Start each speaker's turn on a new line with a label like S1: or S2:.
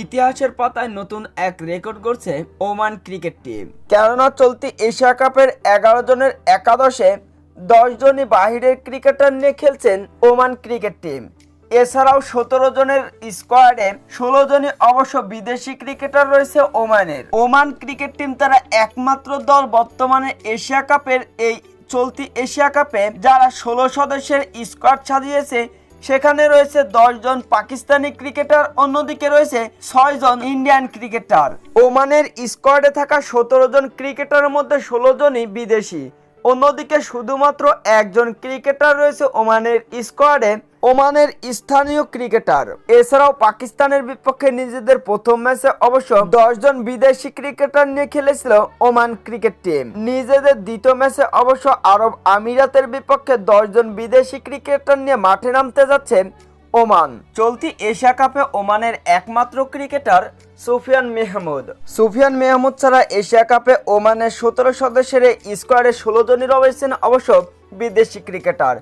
S1: ইতিহাসের পাতায় নতুন এক রেকর্ড করছে ওমান ক্রিকেট টিম। কেননা চলতি এশিয়া কাপের এগারো জনের একাদশে দশ জনই বাহিরের ক্রিকেটার নিয়ে খেলছেন ওমান ক্রিকেট টিম। এছাড়াও সতেরো জনের স্কোয়াডে ষোলো জনই অবশ্য বিদেশি ক্রিকেটার রয়েছে ওমানের। ওমান ক্রিকেট টিম তারা একমাত্র দল বর্তমানে এশিয়া কাপের এই চলতি এশিয়া কাপে যারা ষোলো সদস্যের স্কোয়াড সাজিয়েছে সেখানে রয়েছে জন পাকিস্তানি ক্রিকেটার, অন্যদিকে রয়েছে জন ইন্ডিয়ান ক্রিকেটার। ওমানের স্কোয়াডে থাকা সতেরো জন ক্রিকেটারের মধ্যে ষোলো জনই বিদেশি। অন্যদিকে শুধুমাত্র একজন ক্রিকেটার রয়েছে ওমানের স্কোয়াডে, ওমানের স্থানীয় ক্রিকেটার। এছাড়াও পাকিস্তানের বিপক্ষে নিজেদের প্রথম ম্যাচে অবশ্য দশজন বিদেশি ক্রিকেটার নিয়ে খেলেছিল ওমান ক্রিকেট টিম। নিজেদের দ্বিতীয় ম্যাচে অবশ্য আরব আমিরাতের বিপক্ষে দশজন বিদেশি ক্রিকেটার নিয়ে মাঠে নামতে যাচ্ছেন ওমান। চলতি এশিয়া কাপে ওমানের একমাত্র ক্রিকেটার সুফিয়ান মেহমুদ। সুফিয়ান মেহমুদ ছাড়া এশিয়া কাপে ওমানের সতেরো সদস্যের স্কোয়াডে ষোলো জনই রয়েছেন অবশ্য বিদেশি ক্রিকেটার।